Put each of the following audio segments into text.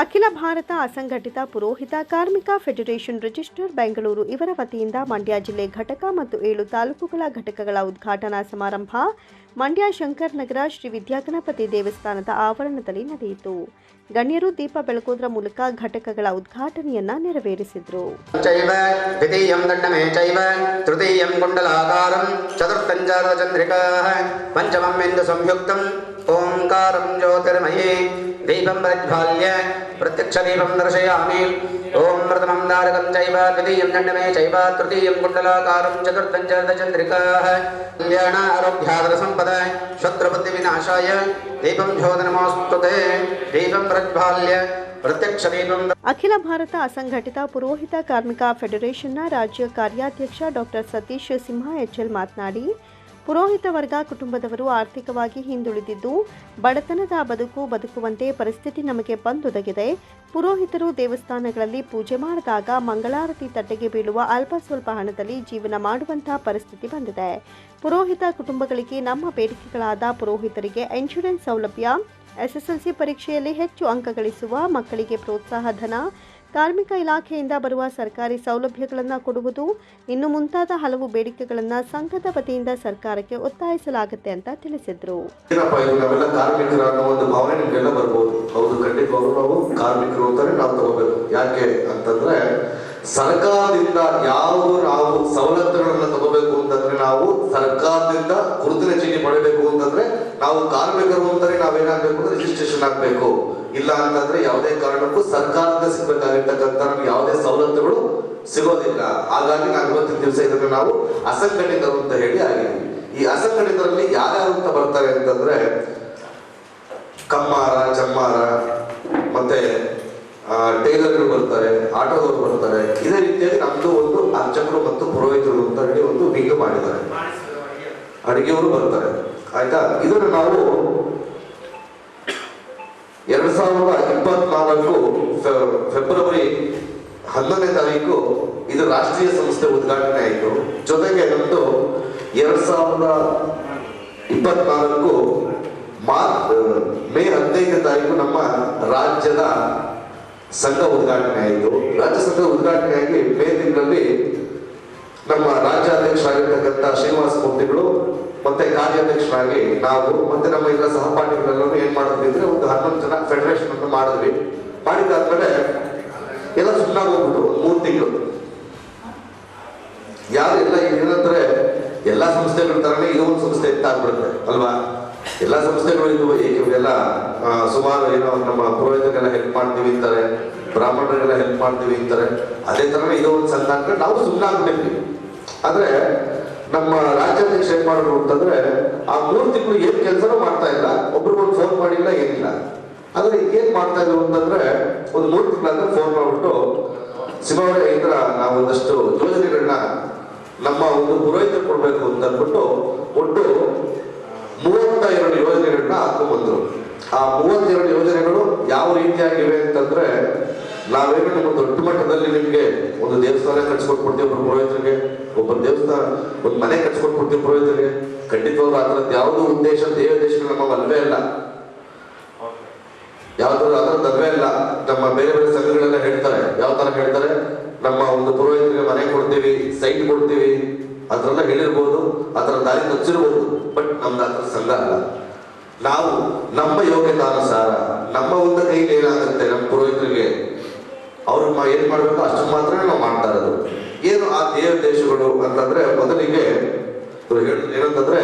ಅಖಿಲ ಭಾರತ ಅಸಂಘಟಿತ ಪುರೋಹಿತ ಕಾರ್ಮಿಕ ಫೆಡರೇಷನ್ ರಿಜಿಸ್ಟರ್ ಬೆಂಗಳೂರು ಇವರ ವತಿಯಿಂದ ಮಂಡ್ಯ ಜಿಲ್ಲೆ ಘಟಕ ಮತ್ತು ಏಳು ತಾಲೂಕುಗಳ ಘಟಕಗಳ ಉದ್ಘಾಟನಾ ಸಮಾರಂಭ. ಮಂಡ್ಯ ಶಂಕರ್ ನಗರ ಶ್ರೀ ವಿದ್ಯಾಗಣಪತಿ ದೇವಸ್ಥಾನದ ಆವರಣದಲ್ಲಿ ನಡೆಯಿತು. ಗಣ್ಯರು ದೀಪ ಬೆಳಕೋದ್ರ ಮೂಲಕ ಘಟಕಗಳ ಉದ್ಘಾಟನೆಯನ್ನ ನೆರವೇರಿಸಿದರು. ಚೈವ ದ್ವಿತೀಯಂ ದಂಡಮೇ ಚೈವ ತೃತೀಯಂ ಕುಂಡಲಾಕಾರಂ ಚತುರ್ಥಂಚಾರಚಂದ್ರಿಕಾः ಪಂಚಮಂ ಎಂದು ಸಂಯುಕ್ತಂ ಓಂಕಾರಂ ಜ್ಯೋತಿರ್ಮಯೇ ದೀಪಂ ಪ್ರಜ್ವಾಲ್ಯ ಪ್ರತ್ಯಕ್ಷದೀಪಂ ದರ್ಶಯಾಮಿ ಓಂ ಪ್ರಥಮಂ ದಾರಕಂ ಚೈವ ದ್ವಿತೀಯಂ ದಂಡಮೇ ಚೈವ ತೃತೀಯಂ ಕುಂಡಲಾಕಾರಂ ಚತುರ್ಥಂಚಾರಚಂದ್ರಿಕಾः ಕಲ್ಯಾಣ ಆರೋಗ್ಯಾದರ ಸಂಪದ ಶತ್ರುಬುದ್ಧಿವಿನಾಶಾಯ ದೀಪಂ ಜ್ಯೋತಿರ್ನಮೋಸ್ತುತೆ ದೀಪಂ ಪ್ರಜ್ವಾಲ್ಯ ಪ್ರತ್ಯಕ್ಷದೀಪಂ ಅಖಿಲ ಭಾರತ ಅಸಂಘಟಿತ ಪುರೋಹಿತ ಕಾರ್ಮಿಕ ಫೆಡರೇಷನ್ನ ರಾಜ್ಯ ಕಾರ್ಯಾಧ್ಯಕ್ಷ ಡಾಕ್ಟರ್ ಸತೀಶ್ ಸಿಂಹ ಎಚ್ಎಲ್ ಮಾತನಾಡಿ ಪುರೋಹಿತ ವರ್ಗ ಕುಟುಂಬದವರು ಆರ್ಥಿಕವಾಗಿ ಹಿಂದುಳಿದಿದ್ದು, ಬಡತನದ ಬದುಕು ಬದುಕುವಂತೆ ಪರಿಸ್ಥಿತಿ ನಮಗೆ ಬಂದೊದಗಿದೆ. ಪುರೋಹಿತರು ದೇವಸ್ಥಾನಗಳಲ್ಲಿ ಪೂಜೆ ಮಾಡಿದಾಗ ಮಂಗಳಾರತಿ ತಟ್ಟೆಗೆ ಬೀಳುವ ಅಲ್ಪ ಸ್ವಲ್ಪ ಹಣದಲ್ಲಿ ಜೀವನ ಮಾಡುವಂತಹ ಪರಿಸ್ಥಿತಿ ಬಂದಿದೆ. ಪುರೋಹಿತ ಕುಟುಂಬಗಳಿಗೆ ನಮ್ಮ ಬೇಡಿಕೆಗಳಾದ ಪುರೋಹಿತರಿಗೆ ಇನ್ಶೂರೆನ್ಸ್ ಸೌಲಭ್ಯ, ಎಸ್ಎಸ್ಎಲ್ಸಿ ಪರೀಕ್ಷೆಯಲ್ಲಿ ಹೆಚ್ಚು ಅಂಕ ಗಳಿಸುವ ಮಕ್ಕಳಿಗೆ ಪ್ರೋತ್ಸಾಹ ಧನ ಕಾರ್ಮಿಕ ಇಲಾಖೆಯಿಂದ ಬರುವ ಸರ್ಕಾರಿ ಸೌಲಭ್ಯಗಳನ್ನು ಕೊಡುವುದು, ಇನ್ನು ಮುಂತಾದ ಹಲವು ಬೇಡಿಕೆಗಳನ್ನು ಸಂಘದ ವತಿಯಿಂದ ಸರ್ಕಾರಕ್ಕೆ ಒತ್ತಾಯಿಸಲಾಗುತ್ತೆ ಅಂತ ತಿಳಿಸಿದರು. ಸರ್ಕಾರದಿಂದ ಯಾವ ನಾವು ಸವಲತ್ತುಗಳನ್ನ ತಗೋಬೇಕು ಅಂತಂದ್ರೆ ನಾವು ಸರ್ಕಾರದಿಂದ ಗುರುತಿನ ಚೀಟಿ ಪಡಿಬೇಕು ಅಂತಂದ್ರೆ ನಾವು ಕಾರ್ಮಿಕರು ನಾವು ನಾವೇನಾಗ್ಬೇಕು ರಿಜಿಸ್ಟ್ರೇಷನ್ ಆಗ್ಬೇಕು. ಇಲ್ಲ ಅಂತಂದ್ರೆ ಯಾವುದೇ ಕಾರಣಕ್ಕೂ ಸರ್ಕಾರದ ಸಿಗ್ಬೇಕಾಗಿರ್ತಕ್ಕಂಥ ನಮ್ಗೆ ಯಾವುದೇ ಸವಲತ್ತುಗಳು ಸಿಗೋದಿಲ್ಲ. ಹಾಗಾಗಿ ನಾವು ಇವತ್ತಿನ ದಿವಸ ಇದನ್ನು ನಾವು ಅಸಂಘಟಿತರು ಅಂತ ಹೇಳಿ ಆಗಿದ್ದೀವಿ. ಈ ಅಸಂಘಟಿತರಲ್ಲಿ ಯಾರ್ಯಾರು ಅಂತ ಬರ್ತಾರೆ ಅಂತಂದ್ರೆ ಕಮ್ಮಾರ ಚಮ್ಮಾರ ಮತ್ತೆ ಟೈಲರ್ಗಳು ಬರ್ತಾರೆ ಆಟೋದವರು ಬರ್ತಾರೆ. ಇದೇ ರೀತಿಯಲ್ಲಿ ನಮ್ದು ಒಂದು ಅರ್ಚಕರು ಮತ್ತು ಪುರೋಹಿತರು ಅಂತ ಹೇಳಿ ಒಂದು ವಿಂಗ್ ಮಾಡಿದ್ದಾರೆ. ಅಡಿಗೆಯವರು ಬರ್ತಾರೆ. ಆಯ್ತಾ? ಇದನ್ನು ನಾವು ಎರಡ್ ಸಾವಿರದ ಇಪ್ಪತ್ನಾಲ್ಕು ಫೆಬ್ರವರಿ ಹನ್ನೊಂದನೇ ತಾರೀಕು ಇದು ರಾಷ್ಟ್ರೀಯ ಸಂಸ್ಥೆ ಉದ್ಘಾಟನೆ ಆಯಿತು. ಜೊತೆಗೆ ನಮ್ಮದು ಎರಡ್ ಸಾವಿರದ ಇಪ್ಪತ್ನಾಲ್ಕು ಮಾರ್ಚ್ ಮೇ ಹದಿನೈದನೇ ತಾರೀಕು ನಮ್ಮ ರಾಜ್ಯದ ಸಂಘ ಉದ್ಘಾಟನೆ ಆಯಿತು. ರಾಜ್ಯ ಸಂಘ ಉದ್ಘಾಟನೆಯಾಗಿ ಮೇ ತಿಂಗಳಲ್ಲಿ ನಮ್ಮ ರಾಜ್ಯಾಧ್ಯಕ್ಷರಾಗಿರ್ತಕ್ಕಂಥ ಶ್ರೀನಿವಾಸ ಮೂರ್ತಿಗಳು ಮತ್ತೆ ಕಾರ್ಯಾಧ್ಯಕ್ಷರಾಗಿ ನಾವು ಮತ್ತೆ ನಮ್ಮ ಎಲ್ಲ ಸಹಪಾಠಿಗಳೆಲ್ಲರೂ ಏನ್ ಅಂದ್ರೆ ಒಂದು ಹನ್ನೊಂದು ಜನ ಫೆಡರೇಷನ್ ಅನ್ನು ಮಾಡಿದ್ವಿ. ಮಾಡಿದಾದ್ಮೇಲೆ ಎಲ್ಲ ಸುಮ್ಮನೆ ಹೋಗ್ಬಿಟ್ಟು ಒಂದು ಮೂರು ತಿಂಗಳು. ಯಾರು ಎಲ್ಲ ಏನಂದ್ರೆ ಎಲ್ಲ ಸಂಸ್ಥೆಗಳ ತರನೇ ಇದು ಒಂದು ಸಂಸ್ಥೆ ಇತ್ತ ಆಗ್ಬಿಡುತ್ತೆ, ಅಲ್ವಾ? ಎಲ್ಲ ಸಂಸ್ಥೆಗಳು ಇದು ಇವರೆಲ್ಲ ಸುಮಾರು ಏನೋ ನಮ್ಮ ಪುರೋಹಿತರೆಲ್ಲ ಹೆಲ್ಪ್ ಮಾಡ್ತೀವಿ ಅಂತಾರೆ, ಬ್ರಾಹ್ಮಣರಿಗೆಲ್ಲ ಹೆಲ್ಪ್ ಮಾಡ್ತೀವಿ ಅಂತಾರೆ. ಅದೇ ತರನೇ ಇದು ಒಂದು ಅಂದ್ರೆ ನಾವು ಸುಮ್ಮನೆ ಆಗ್ಬಿಟ್ಟಿದ್ವಿ ಆದ್ರೆ ನಮ್ಮ ರಾಜ್ಯಾಧ್ಯಕ್ಷ ಏನ್ ಮಾಡಿದ್ರು ಅಂತಂದ್ರೆ, ಆ ಮೂರು ತಿಂಗಳು ಏನ್ ಕೆಲಸನೂ ಮಾಡ್ತಾ ಇಲ್ಲ, ಒಬ್ರಿಗೊಂದು ಫೋನ್ ಮಾಡಿಲ್ಲ, ಏನಿಲ್ಲ. ಆದ್ರೆ ಏನ್ ಮಾಡ್ತಾ ಇದ್ರು ಅಂತಂದ್ರೆ, ಒಂದು ಮೂರು ತಿಂಗಳಾದ್ರೆ ಫೋನ್ ಮಾಡ್ಬಿಟ್ಟು ಸಿಂಹವರೇ ಈ ತರ ನಾವು ಒಂದಷ್ಟು ಯೋಜನೆಗಳನ್ನ ನಮ್ಮ ಒಂದು ಪುರೋಹಿತ ಕೊಡ್ಬೇಕು ಅಂತ ಅಂದ್ಬಿಟ್ಟು ಒಟ್ಟು ಮೂವತ್ತ ಎರಡು ಯೋಜನೆಗಳನ್ನ ಹಾಕೊಂಡ್ಬಂದ್ರು. ಆ ಮೂವತ್ತೆರಡು ಯೋಜನೆಗಳು ಯಾವ ರೀತಿಯಾಗಿವೆ ಅಂತಂದ್ರೆ ನಾವೇನು ಒಂದು ದೊಡ್ಡ ಮಟ್ಟದಲ್ಲಿ ನಿಮಗೆ ಒಂದು ದೇವಸ್ಥಾನ ಕಟ್ಸ್ಕೊಟ್ಬಿಡ್ತೀವಿ ಒಬ್ಬರು ಪುರೋಹಿತರಿಗೆ, ಒಬ್ಬ ದೇವಸ್ಥಾನ, ಒಂದು ಮನೆ ಕಟ್ಸ್ಕೊಟ್ಬಿಡ್ತೀವಿ ಪುರೋಹಿತರಿಗೆ. ಖಂಡಿತವಾಗ್ಲೂ ಆ ಥರದ್ದು ಯಾವುದೋ ಉದ್ದೇಶ ದೇವ ದೇಶಗಳು ನಮ್ಮ ಅಲ್ವೇ ಅಲ್ಲ ಯಾವ್ದಾದ್ರು ಅದರ ತಲ್ವೇ ಇಲ್ಲ. ನಮ್ಮ ಬೇರೆ ಬೇರೆ ಸಂಘಗಳೆಲ್ಲ ಹೇಳ್ತಾರೆ. ಯಾವ ತರ ಹೇಳ್ತಾರೆ? ನಮ್ಮ ಒಂದು ಪುರೋಹಿತರಿಗೆ ಮನೆ ಕೊಡ್ತೀವಿ, ಸೈಟ್ ಕೊಡ್ತೀವಿ. ಅದ್ರೆಲ್ಲ ಹೇಳಿರ್ಬೋದು. ಅದರ ದಾರಿ ತಚ್ಚಿರ್ಬೋದು ಬಟ್ ನಮ್ದು ಅದರ ಸಂಘ ಅಲ್ಲ. ನಾವು ನಮ್ಮ ಯೋಗ್ಯತಾನುಸಾರ ನಮ್ಮ ಒಂದು ಕೈಲಿ ಏನಾಗುತ್ತೆ ನಮ್ಮ ಪುರೋಹಿತರಿಗೆ? ಅವ್ರು ಏನು ಮಾಡ್ಬೇಕು? ಅಷ್ಟು ಮಾತ್ರ ನಾವು ಮಾಡ್ತಾ ಇರೋದು. ಏನು ಆ ದೇವ ದೇಶಗಳು ಅಂತಂದ್ರೆ ಮೊದಲಿಗೆ ಏನಂತಂದ್ರೆ,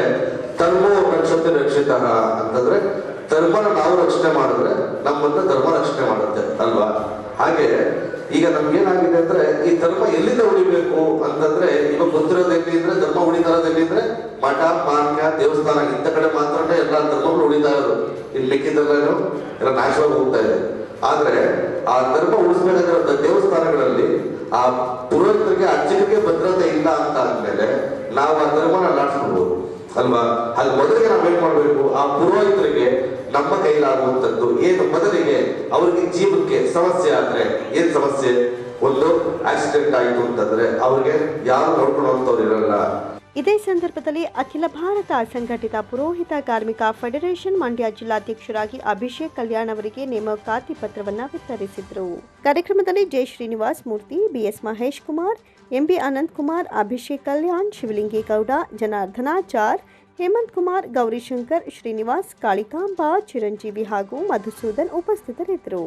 ಧರ್ಮ ರಕ್ಷತೆ ರಕ್ಷಿತ ಅಂತಂದ್ರೆ, ಧರ್ಮನ ನಾವು ರಕ್ಷಣೆ ಮಾಡಿದ್ರೆ ನಮ್ಮನ್ನ ಧರ್ಮ ರಕ್ಷಣೆ ಮಾಡುತ್ತೆ, ಅಲ್ವಾ? ಹಾಗೆ ಈಗ ನಮ್ಗೇನಾಗಿದೆ ಅಂದ್ರೆ, ಈ ಧರ್ಮ ಎಲ್ಲಿಂದ ಉಳಿಬೇಕು ಅಂತಂದ್ರೆ, ಇವಾಗ ಗೊತ್ತಿರೋದು ಎಲ್ಲಿ ಅಂದ್ರೆ, ಧರ್ಮ ಉಳಿತಾರದ ಅಂದ್ರೆ, ಮಠ ಮಾನ್ಯ ದೇವಸ್ಥಾನ, ಇಂಥ ಕಡೆ ಮಾತ್ರನೇ ಎಲ್ಲ ಧರ್ಮಗಳು ಉಳಿತಾ ಇರೋದು. ಇಲ್ಲಿ ಮಿಕ್ಕಿದೆಲ್ಲನೂ ಎಲ್ಲ ನಾಶವಾಗಿ ಹೋಗ್ತಾ ಇದೆ. ಆದ್ರೆ ಆ ಧರ್ಮ ಉಳಿಸ್ಬೇಕಾಗಿರೋ ದೇವಸ್ಥಾನಗಳಲ್ಲಿ ಆ ಪುರೋಹಿತರಿಗೆ ಅರ್ಚಕರಿಗೆ ಭದ್ರತೆ ಇಲ್ಲ ಅಂತ ಅಂದ್ಮೇಲೆ ನಾವು ಆ ಧರ್ಮನ ಅಲ್ಲಾಡ್ಸ್ಬಿಡ್ಬೋದು ಅಲ್ವಾ? ಅಲ್ಲಿ ಮೊದಲಿಗೆ ನಾವು ಏನ್ ಮಾಡ್ಬೇಕು? ಆ ಪುರೋಹಿತರಿಗೆ ನಮ್ಮ ಕೈಲಾಗುವಂಥದ್ದು ಏನು? ಮೊದಲಿಗೆ ಅವರಿಗೆ ಜೀವಕ್ಕೆ ಸಮಸ್ಯೆ ಆದ್ರೆ ಏನ್ ಸಮಸ್ಯೆ? ಒಂದು ಆಕ್ಸಿಡೆಂಟ್ ಆಯಿತು ಅಂತಂದ್ರೆ ಅವ್ರಿಗೆ ಯಾರು ನೋಡ್ಕೊಳ್ಳುವಂತವ್ರು ಇರಲ್ಲ. ಇದೇ ಸಂದರ್ಭದಲ್ಲಿ ಅಖಿಲ ಭಾರತ ಅಸಂಘಟಿತ ಪುರೋಹಿತ ಕಾರ್ಮಿಕ ಫೆಡರೇಷನ್ ಮಂಡ್ಯ ಜಿಲ್ಲಾಧ್ಯಕ್ಷರಾಗಿ ಅಭಿಷೇಕ್ ಕಲ್ಯಾಣ್ ಅವರಿಗೆ ನೇಮಕಾತಿ ಪತ್ರವನ್ನು ವಿತರಿಸಿದರು. ಕಾರ್ಯಕ್ರಮದಲ್ಲಿ J Srinivas Murthy, B S Mahesh Kumar, M B Ananth Kumar, Abhishek Kalyan, Shivalingegowda, Janardhanachar, Hemanth Kumar, Gowrishankar, Srinivas Kalikamba, Chiranjeevi ಹಾಗೂ ಮಧುಸೂದನ್ ಉಪಸ್ಥಿತರಿದ್ದರು.